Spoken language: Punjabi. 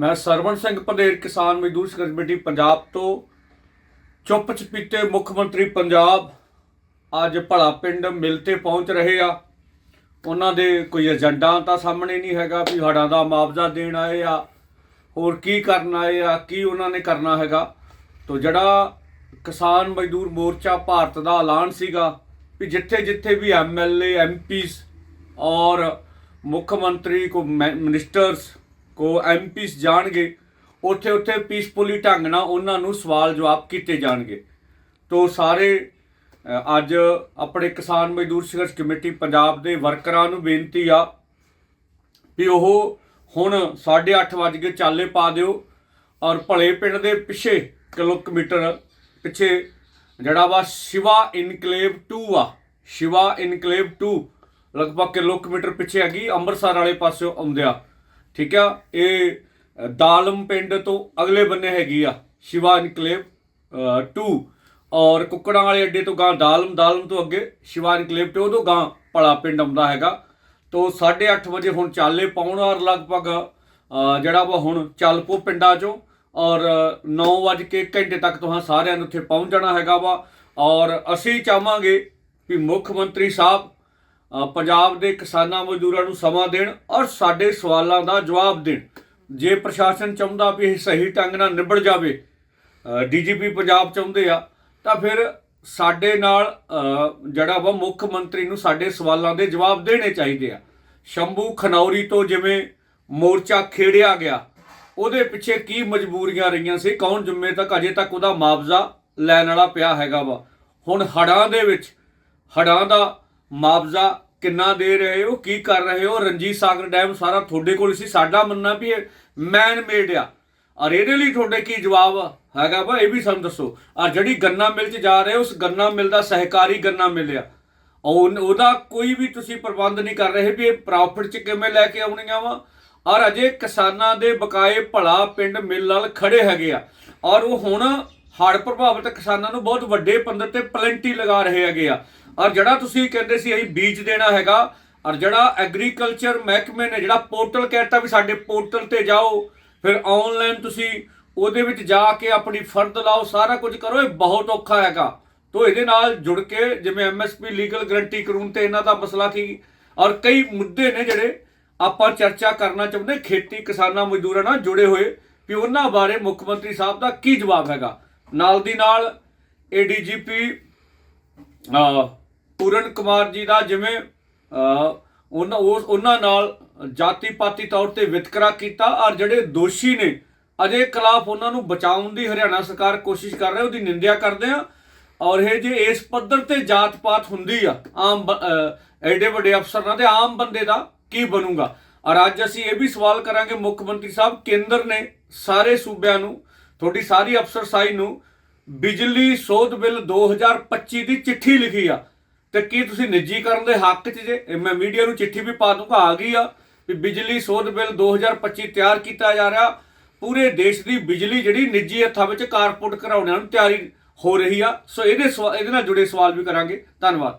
ਮੈਂ ਸਰਵਣ ਸਿੰਘ ਪੰਧੇਰ ਕਿਸਾਨ ਮਜ਼ਦੂਰ ਸੰਘਰਸ਼ ਕਮੇਟੀ ਪੰਜਾਬ ਤੋਂ ਚੁੱਪ ਚਪੀਤੇ ਮੁੱਖ ਮੰਤਰੀ ਪੰਜਾਬ ਅੱਜ ਭਲਾ ਪਿੰਡ ਮਿਲ ਤੇ ਪਹੁੰਚ ਰਹੇ ਆ। ਉਹਨਾਂ ਦੇ ਕੋਈ ਏਜੰਡਾ ਤਾਂ ਸਾਹਮਣੇ ਨਹੀਂ ਹੈਗਾ ਵੀ ਹੜਾਂ ਦਾ ਮੁਆਵਜ਼ਾ ਦੇਣ ਆਏ ਆ, ਹੋਰ ਕੀ ਕਰਨ ਆਏ ਆ, ਕੀ ਉਹਨਾਂ ਨੇ ਕਰਨਾ ਹੈਗਾ। ਤੋਂ ਜਿਹੜਾ ਕਿਸਾਨ ਮਜ਼ਦੂਰ ਮੋਰਚਾ ਭਾਰਤ ਦਾ ਐਲਾਨ ਸੀਗਾ ਵੀ ਜਿੱਥੇ ਜਿੱਥੇ ਵੀ ਐਮਐਲਏ ਐਮਪੀਸ ਔਰ ਮੁੱਖ ਮੰਤਰੀ ਕੋ ਮਿਨਿਸਟਰਸ ਕੋ ਐਮਪੀਸ ਜਾਣਗੇ ਉੱਥੇ ਉੱਥੇ ਪੀਸਫੁਲੀ ਢੰਗ ਨਾਲ ਉਹਨਾਂ ਨੂੰ ਸਵਾਲ ਜਵਾਬ ਕੀਤੇ ਜਾਣਗੇ। ਤੋਂ ਸਾਰੇ ਅੱਜ ਆਪਣੇ ਕਿਸਾਨ ਮਜ਼ਦੂਰ ਸੰਘਰਸ਼ ਕਮੇਟੀ ਪੰਜਾਬ ਦੇ ਵਰਕਰਾਂ ਨੂੰ ਬੇਨਤੀ ਆ ਵੀ ਉਹ ਹੁਣ 8:30 ਵਜੇ ਕੇ ਚਾਲੇ ਪਾ ਦਿਓ ਔਰ ਭਲੇ ਪਿੰਡ ਦੇ ਪਿੱਛੇ ਕਿਲੋਮੀਟਰ ਪਿੱਛੇ ਜਿਹੜਾ ਵਾ ਸ਼ਿਵਾ ਇਨਕਲੇਵ 2 ਆ, ਸ਼ਿਵਾ ਇਨਕਲੇਵ 2 ਲਗਭਗ ਕਿਲੋਮੀਟਰ ਪਿੱਛੇ ਹੈਗੀ, ਅੰਮ੍ਰਿਤਸਰ ਵਾਲੇ ਪਾਸਿਓਂ ਆਉਂਦਿਆ। ਠੀਕ ਆ? ਇਹ ਦਾਲਮ ਪਿੰਡ ਤੋਂ ਅਗਲੇ ਬੰਨੇ ਹੈਗੀ ਆ, ਸ਼ਿਵਾ ਇਨਕਲੇਵ 2 ਔਰ ਕੁੱਕੜਾਂ ਵਾਲੇ ਅੱਡੇ ਤੋਂ ਗਾਂ ਦਾਲਮ ਦਾਲਮ ਤੋਂ ਅੱਗੇ ਸ਼ਿਵਾ ਇਨਕਲੇਵ ਤੇ ਉਦੋਂ ਗਾਂ ਭਲਾ ਪਿੰਡ ਆਉਂਦਾ ਹੈਗਾ। ਤੋਂ 8:30 ਵਜੇ ਹੁਣ ਚਾਲੇ ਪਾਉਣ ਔਰ ਲਗਭਗ ਜਿਹੜਾ ਵਾ ਹੁਣ ਚੱਲ ਪੋ ਪਿੰਡਾਂ ਚੋਂ। ਔਰ 9 ਵਜੇ ਕੇ ਘੰਟੇ ਤੱਕ ਤੁਹਾਂ ਸਾਰਿਆਂ ਨੂੰ ਉੱਥੇ ਪਹੁੰਚ ਜਾਣਾ ਹੈਗਾ ਵਾ। ਔਰ ਅਸੀਂ ਚਾਹਾਂਗੇ ਵੀ ਮੁੱਖ ਮੰਤਰੀ ਸਾਹਿਬ ਪੰਜਾਬ ਦੇ ਕਿਸਾਨਾਂ ਮਜ਼ਦੂਰਾਂ ਨੂੰ ਸਮਾਂ ਦੇਣ ਔਰ ਸਾਡੇ ਸਵਾਲਾਂ ਦਾ ਜਵਾਬ ਦੇਣ। ਜੇ ਪ੍ਰਸ਼ਾਸਨ ਚਾਹੁੰਦਾ ਵੀ ਇਹ ਸਹੀ ਢੰਗ ਨਾਲ ਨਿਬੜ ਜਾਵੇ ਡੀਜੀਪੀ ਪੰਜਾਬ ਚਾਹੁੰਦੇ ਆ, ਤਾਂ ਫਿਰ ਸਾਡੇ ਨਾਲ ਜਿਹੜਾ ਵਾ ਮੁੱਖ ਮੰਤਰੀ ਨੂੰ ਸਾਡੇ ਸਵਾਲਾਂ ਦੇ ਜਵਾਬ ਦੇਣੇ ਚਾਹੀਦੇ ਆ। ਸ਼ੰਭੂ ਖਨੌਰੀ ਤੋਂ ਜਿਵੇਂ ਮੋਰਚਾ ਖੇੜਿਆ ਗਿਆ, ਉਹਦੇ ਪਿੱਛੇ ਕੀ ਮਜਬੂਰੀਆਂ ਰਹੀਆਂ ਸੀ, ਕੌਣ ਜ਼ਿੰਮੇ ਤੱਕ ਅਜੇ ਤੱਕ ਉਹਦਾ ਮੁਆਵਜ਼ਾ ਲੈਣ ਵਾਲਾ ਪਿਆ ਹੈਗਾ ਵਾ। ਹੁਣ ਹੜਾਂ ਦੇ ਵਿੱਚ ਹੜਾਂ ਦਾ ਮੁਆਵਜ਼ਾ ਕਿੰਨਾ ਦੇ ਰਹੇ ਹੋ, ਕੀ ਕਰ ਰਹੇ ਹੋ? ਰਣਜੀਤ ਸਾਗਰ ਡੈਮ ਸਾਰਾ ਤੁਹਾਡੇ ਕੋਲ ਸੀ, ਸਾਡਾ ਮੰਨਣਾ ਵੀ ਇਹ ਮੈਨ ਮੇਡ ਆ। ਔਰ ਇਹਦੇ ਲਈ ਤੁਹਾਡੇ ਕੀ ਜਵਾਬ ਹੈਗਾ ਵਾ, ਇਹ ਵੀ ਸਾਨੂੰ ਦੱਸੋ। ਔਰ ਜਿਹੜੀ ਗੰਨਾ ਮਿਲ ਚ ਜਾ ਰਹੇ ਉਸ ਗੰਨਾ ਮਿਲ ਦਾ ਸਹਿਕਾਰੀ ਗੰਨਾ ਮਿਲਿਆ। ਉਹ ਉਹਦਾ ਕੋਈ ਵੀ ਤੁਸੀਂ ਪ੍ਰਬੰਧ ਨਹੀਂ ਕਰ ਰਹੇ ਵੀ ਇਹ ਪ੍ਰੋਫਿਟ ਚ ਕਿਵੇਂ ਲੈ ਕੇ ਆਉਣੀਆਂ ਵਾ। ਔਰ ਅਜੇ ਕਿਸਾਨਾਂ ਦੇ ਬਕਾਏ ਭਲਾ ਪਿੰਡ ਮਿਲ ਨਾਲ ਖੜੇ ਹੈਗੇ ਆ। ਔਰ ਉਹ ਹੁਣ ਹੜ੍ਹ ਪ੍ਰਭਾਵਿਤ ਕਿਸਾਨਾਂ ਨੂੰ ਬਹੁਤ ਵੱਡੇ ਪੱਧਰ ਤੇ ਪਲੈਂਟੀ ਲਗਾ ਰਹੇ ਹੈਗੇ ਆ। ਔਰ ਜਿਹੜਾ ਤੁਸੀਂ ਕਹਿੰਦੇ ਸੀ, ਅਸੀਂ ਬੀਜ ਦੇਣਾ ਹੈਗਾ, ਔਰ ਜਿਹੜਾ ਐਗਰੀਕਲਚਰ ਮਹਿਕਮੇ ਨੇ, ਜਿਹੜਾ ਪੋਰਟਲ ਕਹਿਤਾ ਵੀ ਸਾਡੇ ਪੋਰਟਲ ਤੇ ਜਾਓ, ਫਿਰ ਆਨਲਾਈਨ ਤੁਸੀਂ ਉਹਦੇ ਵਿੱਚ ਜਾ ਕੇ ਆਪਣੀ ਫਰਦ ਲਾਓ, ਸਾਰਾ ਕੁਝ ਕਰੋ, ਇਹ ਬਹੁਤ ਔਖਾ ਹੈਗਾ। ਤੋ ਇਹਦੇ ਨਾਲ ਜੁੜ ਕੇ ਜਿਵੇਂ ਐਮਐਸਪੀ ਲੀਗਲ ਗਰੰਟੀ ਕਾਨੂੰਨ ਤੇ ਇਹਨਾਂ ਦਾ ਮਸਲਾ ਕੀ ਔਰ ਕਈ ਮੁੱਦੇ ਨੇ ਜਿਹੜੇ ਆਪਾਂ ਚਰਚਾ ਕਰਨਾ ਚਾਹੁੰਦੇ, ਖੇਤੀ ਕਿਸਾਨਾਂ ਮਜ਼ਦੂਰਾਂ ਨਾਲ ਜੁੜੇ ਹੋਏ, ਵੀ ਉਹਨਾਂ ਬਾਰੇ ਮੁੱਖ ਮੰਤਰੀ ਸਾਹਿਬ ਦਾ ਕੀ ਜਵਾਬ ਹੈਗਾ। ਨਾਲ ਦੀ ਨਾਲ ਏਡੀਜੀਪੀ ਅ, ਪੂਰਨ ਕੁਮਾਰ ਜੀ ਦਾ ਜਿਵੇਂ ਉਹਨਾਂ ਉਹਨਾਂ ਨਾਲ ਜਾਤੀ ਪਾਤੀ ਤੌਰ ਤੇ ਵਿਤਕਰਾ ਕੀਤਾ ਔਰ ਜਿਹੜੇ ਦੋਸ਼ੀ ਨੇ ਅਜੇ ਖਿਲਾਫ ਉਹਨਾਂ ਨੂੰ ਬਚਾਉਣ ਦੀ ਹਰਿਆਣਾ ਸਰਕਾਰ ਕੋਸ਼ਿਸ਼ ਕਰ ਰਹੀ ਉਹਦੀ ਨਿੰਦਿਆ ਕਰਦੇ ਆ ਔਰ ਇਹ ਜੇ ਇਸ ਪੱਧਰ ਤੇ ਜਾਤ ਪਾਤ ਹੁੰਦੀ ਆ ਆਮ ਬ- ਅ, ਐਡੇ ਵੱਡੇ ਅਫਸਰਾਂ ਤੇ ਆਮ ਬੰਦੇ ਦਾ ਕੀ ਬਣੂਗਾ? ਔਰ ਅੱਜ ਅਸੀਂ ਇਹ ਵੀ ਸਵਾਲ ਕਰਾਂਗੇ ਮੁੱਖ ਮੰਤਰੀ ਸਾਹਿਬ ਕੇਂਦਰ ਨੇ ਸਾਰੇ ਸੂਬਿਆਂ ਨੂੰ ਤੁਹਾਡੀ ਸਾਰੀ ਅਫਸਰਸਾਈ ਨੂੰ ਬਿਜਲੀ ਸੋਧ ਬਿੱਲ 2025 ਦੀ ਚਿੱਠੀ ਲਿਖੀ ਆ। ਤੇ ਕੀ ਤੁਸੀਂ ਨਿੱਜੀਕਰਨ ਦੇ ਹੱਕ 'ਚ ਜੇ? ਮੈਂ ਮੀਡੀਆ ਨੂੰ ਚਿੱਠੀ ਵੀ ਪਾ ਦੂੰਗਾ, ਆ ਗਈ ਆ ਵੀ ਬਿਜਲੀ ਸੋਧ ਬਿੱਲ 2025 ਤਿਆਰ ਕੀਤਾ ਜਾ ਰਿਹਾ। ਪੂਰੇ ਦੇਸ਼ ਦੀ ਬਿਜਲੀ ਜਿਹੜੀ ਨਿੱਜੀ ਹੱਥਾਂ ਵਿੱਚ ਕਾਰਪੋਰੇਟ ਕਰਾਉਣ ਨੂੰ ਤਿਆਰੀ ਹੋ ਰਹੀ ਆ। ਸੋ ਇਹਦੇ ਸਵਾ- ਇਹਦੇ ਨਾਲ ਜੁੜੇ ਸਵਾਲ ਵੀ ਕਰਾਂਗੇ। ਧੰਨਵਾਦ।